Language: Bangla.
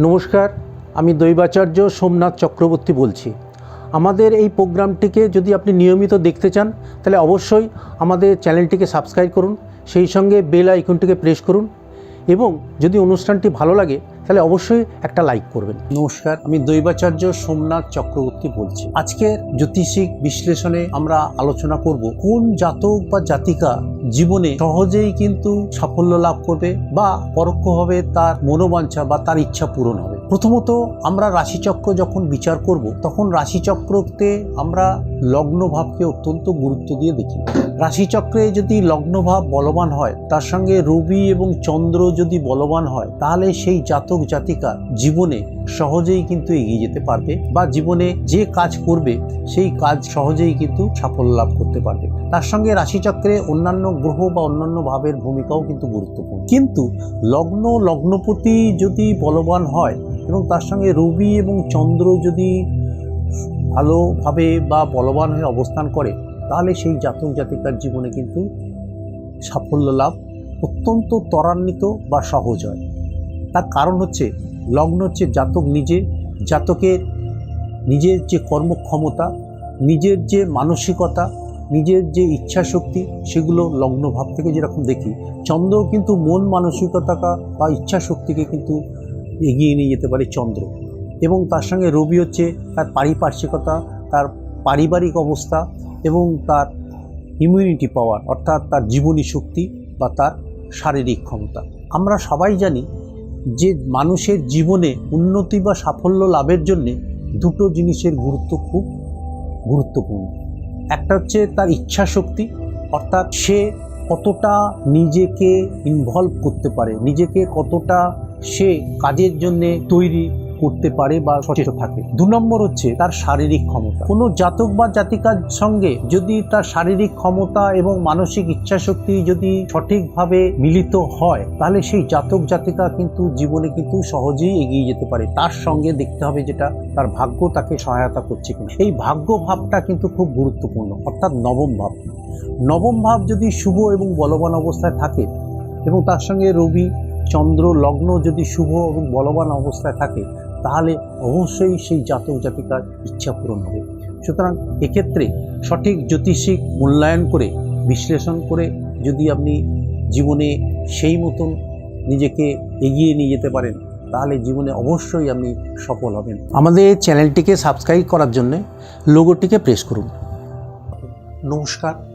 নমস্কার, আমি দৈবাচার্য সোমনাথ চক্রবর্তী বলছি। আমাদের এই প্রোগ্রামটিকে যদি আপনি নিয়মিত দেখতে চান, তাহলে অবশ্যই আমাদের চ্যানেলটিকে সাবস্ক্রাইব করুন, সেই সঙ্গে বেল আইকনটিকে প্রেস করুন এবং যদি অনুষ্ঠানটি ভালো লাগে তাহলে অবশ্যই একটা লাইক করবেন। নমস্কার, আমি দৈবাচার্য সোমনাথ চক্রবর্তী বলছি। আজকের জ্যোতিষিক বিশ্লেষণে আমরা আলোচনা করব কোন জাতক বা জাতিকা জীবনে সহজেই কিন্তু সাফল্য লাভ করবে বা পরোক্ষভাবে তার মনোবাঞ্ছা বা তার ইচ্ছা পূরণ হবে। প্রথমত আমরা রাশিচক্র যখন বিচার করব, তখন রাশিচক্রতে আমরা লগ্নভাবকে অত্যন্ত গুরুত্ব দিয়ে দেখি। রাশিচক্রে যদি লগ্নভাব বলবান হয়, তার সঙ্গে রবি এবং চন্দ্র যদি বলবান হয়, তাহলে সেই জাতক জাতিকার জীবনে সহজেই কিন্তু এগিয়ে যেতে পারবে বা জীবনে যে কাজ করবে, সেই কাজ সহজেই কিন্তু সাফল্য লাভ করতে পারবে। তার সঙ্গে রাশিচক্রে অন্যান্য গ্রহ বা অন্যান্য ভাবের ভূমিকাও কিন্তু গুরুত্বপূর্ণ। কিন্তু লগ্ন, লগ্নপতি যদি বলবান হয় এবং তার সঙ্গে রবি এবং চন্দ্র যদি ভালোভাবে বা বলবান হয়ে অবস্থান করে, তাহলে সেই জাতক জাতিকার জীবনে কিন্তু সাফল্য লাভ অত্যন্ত ত্বরান্বিত বা সহজ হয়। তার কারণ হচ্ছে লগ্ন হচ্ছে জাতক নিজে জাতকের নিজের যে কর্মক্ষমতা, নিজের যে মানসিকতা, নিজের যে ইচ্ছা শক্তি সেগুলো লগ্ন ভাব থেকে যেরকম দেখি। চন্দ্র কিন্তু মন মানসিকতা বা ইচ্ছা শক্তিকে কিন্তু এগিয়ে নিয়ে যেতে পারে চন্দ্র। এবং তার সঙ্গে রবি হচ্ছে তার পারিপার্শ্বিকতা, তার পারিবারিক অবস্থা এবং তার ইমিউনিটি পাওয়ার অর্থাৎ তার জীবনী শক্তি বা তার শারীরিক ক্ষমতা। আমরা সবাই জানি যে মানুষের জীবনে উন্নতি বা সাফল্য লাভের জন্যে দুটো জিনিসের গুরুত্ব খুব গুরুত্বপূর্ণ। একটা হচ্ছে তার ইচ্ছা শক্তি অর্থাৎ সে কতটা নিজেকে ইনভলভ করতে পারে, নিজেকে কতটা সে কাজের জন্যে তৈরি করতে পারে বা সচেতন থাকে। দু নম্বর হচ্ছে তার শারীরিক ক্ষমতা। কোনো জাতক বা জাতিকার সঙ্গে যদি তার শারীরিক ক্ষমতা এবং মানসিক ইচ্ছাশক্তি যদি সঠিকভাবে মিলিত হয় তাহলে সেই জাতক জাতিকা কিন্তু জীবনে কিন্তু সহজেই এগিয়ে যেতে পারে। তার সঙ্গে দেখতে হবে যেটা তার ভাগ্য তাকে সহায়তা করছে কিনা। এই ভাগ্য ভাবটা কিন্তু খুব গুরুত্বপূর্ণ অর্থাৎ নবম ভাব। নবম ভাব যদি শুভ এবং বলবান অবস্থায় থাকে এবং তার সঙ্গে রবি চন্দ্র লগ্ন যদি শুভ এবং বলবান অবস্থায় থাকে তাহলে অবশ্যই সেই জাতক জাতিকার ইচ্ছা পূরণ হবে। সুতরাং এক্ষেত্রে সঠিক জ্যোতিষিক মূল্যায়ন করে, বিশ্লেষণ করে যদি আপনি জীবনে সেই মতন নিজেকে এগিয়ে নিয়ে যেতে পারেন, তাহলে জীবনে অবশ্যই আপনি সফল হবেন। আমাদের চ্যানেলটিকে সাবস্ক্রাইব করার জন্য লোগোটিকে প্রেস করুন। নমস্কার।